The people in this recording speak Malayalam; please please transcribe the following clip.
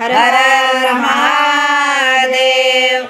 महादेव हर हर महादेव